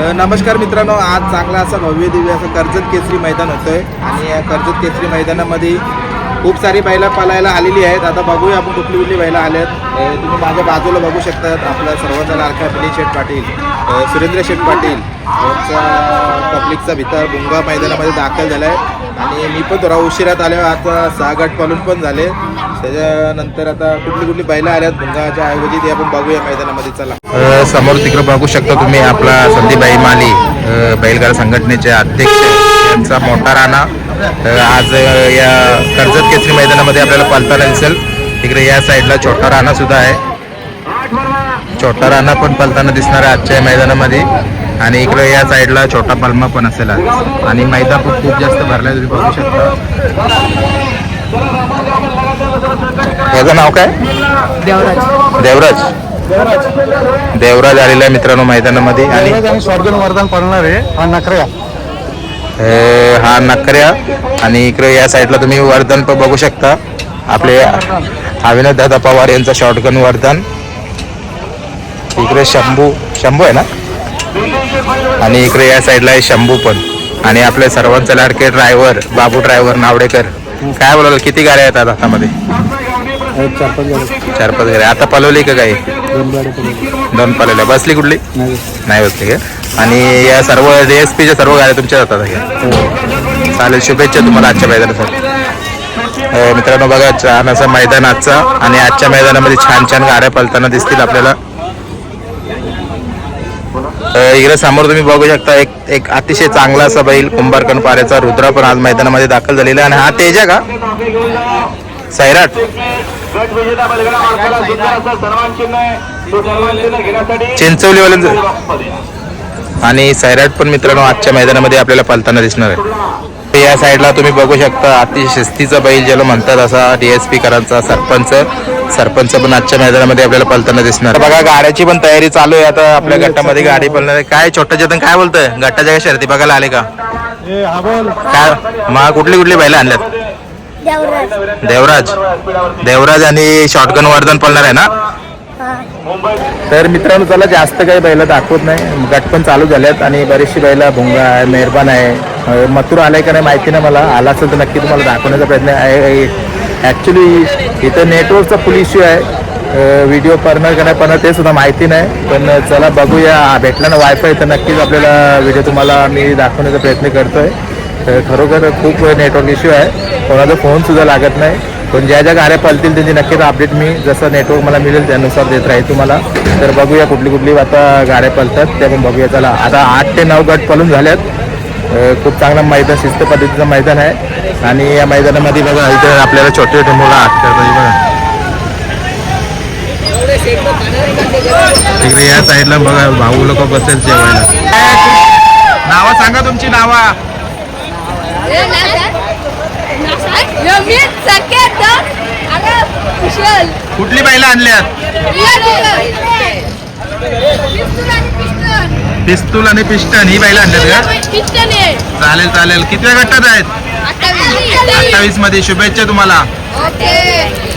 नमस्कार मित्रांनो आज चांगला असा भव्य दिव्य असं कर्जत केसरी मैदान होतंय. आणि या कर्जत केसरी मैदानामध्ये खूप सारी बैला पालायला आलेली आहेत. आता बघूया आपण कुठली कुठली बैला आल्यात. तुम्ही माझ्या बाजूला बघू शकतात. आपला सर्वांचा लाडका मिलिंद शेठ पाटील सुरेंद्र शेठ पाटील यांचा पब्लिकचा भितर गुंगा मैदानामध्ये दाखल झाला आहे आणि मी पण थोडा उशिरात आलो. आता सहा गट पालून पण झाले. त्याच्यानंतर आता कुठली कुठली बैला आल्यात भुंगाच्या ऐवजी ते आपण बघूया मैदानामध्ये. चला. समोर तिकडे बघू शकता तुम्ही आपला संदीपबाई माली अ, बैलगाडा संघटनेचे अध्यक्ष यांचा मोठा राणा. आज या कर्जत केसरी मैदानामध्ये आपल्याला पलताना दिसेल. तिकडे या साईडला छोटा राणा सुद्धा आहे. छोटा राणा पण पलताना दिसणार आहे आजच्या मैदानामध्ये. आणि इकडे या साईडला छोटा पलमा पण असेल आणि मैदान पण खूप जास्त भरलाय तुम्ही बघू शकता. याचं नाव काय? देवराज. देवराज. आलेला आहे मित्रांनो मैदानामध्ये आणि शॉटगन वरदान पडणार आहे हा नखऱ्या. अ, हा नकऱ्या आणि इकडे या साईडला तुम्ही वर्धन पण बघू शकता. आपले अविनाश दादा पवार यांचा शॉटगन वर्धन इकडे शंभू शंभू आहे ना? आणि इकडे या साईडला आहे शंभू पण. आणि आपले सर्वांचे लाडके ड्रायव्हर बाबू ड्रायव्हर नावडेकर. काय बोलाल किती गाड्या आहेत आता हातामध्ये चार पाच गाड्या. चार पाच गाड्या. आता पलवली का काही? दोन पलवल्या. बसली कुठली? नाही बसली. का? आणि या सर्व डी एस पीच्या सर्व गाड्या तुमच्या जातात का? चालेल शुभेच्छा तुम्हाला आजच्या मैदानासाठी. अं, मित्रांनो बघा छान असं मैदान आजचं आणि आजच्या मैदानामध्ये छान छान गाड्या पलताना दिसतील आपल्याला. इकडे समोर तुम्ही बघू शकता एक एक अतिशय चांगला असा बैल कुंभारकण पाऱ्याचा रुद्रा पण आज मैदानामध्ये दाखल झालेला आहे. आणि हा तेजा का? सैराट. चिंचवलीवाल्यांचं आणि सैराट पण मित्रांनो आजच्या मैदानामध्ये आपल्याला पलताना दिसणार आहे. या साईडला तुम्ही बघू शकता अतिशय शिस्तीचा बैल ज्याला म्हणतात असा डीएसपी करांचा सरपंच. सरपंच पण आजच्या मैदानामध्ये आपल्याला पलताना दिसणार. बघा गाड्याची पण तयारी चालू आहे आता आपल्या गटामध्ये गाडी पळणार आहे. काय छोटं चेतन काय बोलतोय? गटाच्या काय शर्ती बघायला आले का? ए हा बोल. काय? मग कुठली कुठली बैल आणल्यात? देवराज. देवराज. देवराज आणि शॉटगन वर्धन पळणार आहे ना? तर मित्रांनो चला जास्त काही बैल दाखवत नाही. गट पण चालू झाल्यात आणि बरीचशी बैल भुंगा आहे मेहरबान आहे. मथुर आलाय का नाही माहिती नाही मला. आला असेल तर नक्की तुम्हाला दाखवण्याचा प्रयत्न आहे. ॲक्च्युली इथं नेटवर्कचा फुल इश्यू आहे. व्हिडिओ पडणार का नाही पडणार ते सुद्धा माहिती नाही. पण चला बघूया. भेटला ना वायफाय तर नक्कीच आपल्याला व्हिडिओ तुम्हाला मी दाखवण्याचा प्रयत्न करतोय. तर खरोखर खूप नेटवर्क इश्यू आहे. कोणाचा फोन सुद्धा लागत नाही. पण ज्या ज्या गाड्या पळतील त्यांची नक्कीच अपडेट मी जसं नेटवर्क मला मिळेल त्यानुसार देत राहील तुम्हाला. तर बघूया कुठली कुठली आता गाड्या पळतात त्या पण बघूया. चला. आता आठ ते नऊ गट पळून झाल्यात खूप चांगलं मैदान शिस्त पद्धतीचं मैदान आहे. आणि या मैदानामध्ये बघा इथे आपल्याला छोटे छोटे मुलं आठ बघा. इकडे या साईडला बघा भाऊ लोक बसेल जेवायला. नावं सांगा तुमची नावा. कुठली बैला आणल्यात? पिस्तूल आणि पिस्टन ही बैला आणल्यात का चालेल चालेल. कितव्या गटात आहेत? अठ्ठावीसमध्ये शुभेच्छा तुम्हाला. ओके.